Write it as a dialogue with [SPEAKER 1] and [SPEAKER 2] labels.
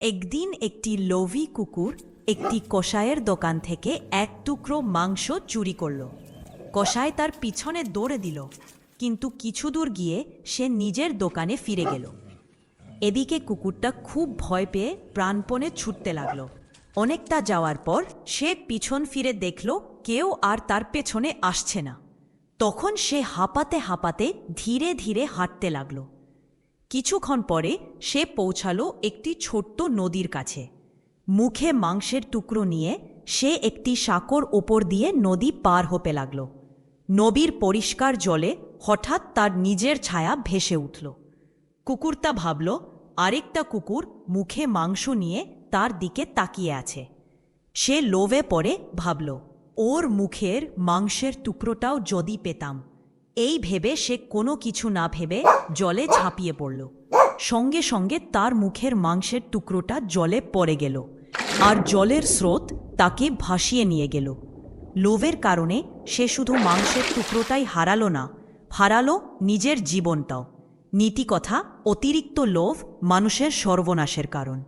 [SPEAKER 1] একদিন একটি লোভী কুকুর একটি কষায়ের দোকান থেকে এক টুকরো মাংস চুরি করল। কষায় তার পিছনে দৌড়ে দিল, কিন্তু কিছু দূর গিয়ে সে নিজের দোকানে ফিরে গেল। এদিকে কুকুরটা খুব ভয় পেয়ে প্রাণপণে ছুটতে লাগল। অনেকটা যাওয়ার পর সে পিছন ফিরে দেখল, কেউ আর তার পেছনে আসছে না। তখন সে হাঁপাতে হাঁপাতে ধীরে ধীরে হাঁটতে লাগল। কিছুক্ষণ পরে সে পৌঁছালো একটি ছোট্ট নদীর কাছে। মুখে মাংসের টুকরো নিয়ে সে একটি সাঁকোর ওপর দিয়ে নদী পার হতে লাগল। নবীর পরিষ্কার জলে হঠাৎ তার নিজের ছায়া ভেসে উঠল। কুকুরটা ভাবল, আরেকটা কুকুর মুখে মাংস নিয়ে তার দিকে তাকিয়ে আছে। সে লোভে পড়ে ভাবল, ওর মুখের মাংসের টুকরোটাও যদি পেতাম এই ভেবে সে কোনো কিছু না ভেবে জলে ঝাঁপিয়ে পড়ল। সঙ্গে সঙ্গে তার মুখের মাংসের টুকরোটা জলে পড়ে গেল আর জলের স্রোত তাকে ভাসিয়ে নিয়ে গেল। লোভের কারণে সে শুধু মাংসের টুকরোটাই হারালো না, হারালো নিজের জীবনটাও। নীতিকথা, অতিরিক্ত লোভ মানুষের সর্বনাশের কারণ।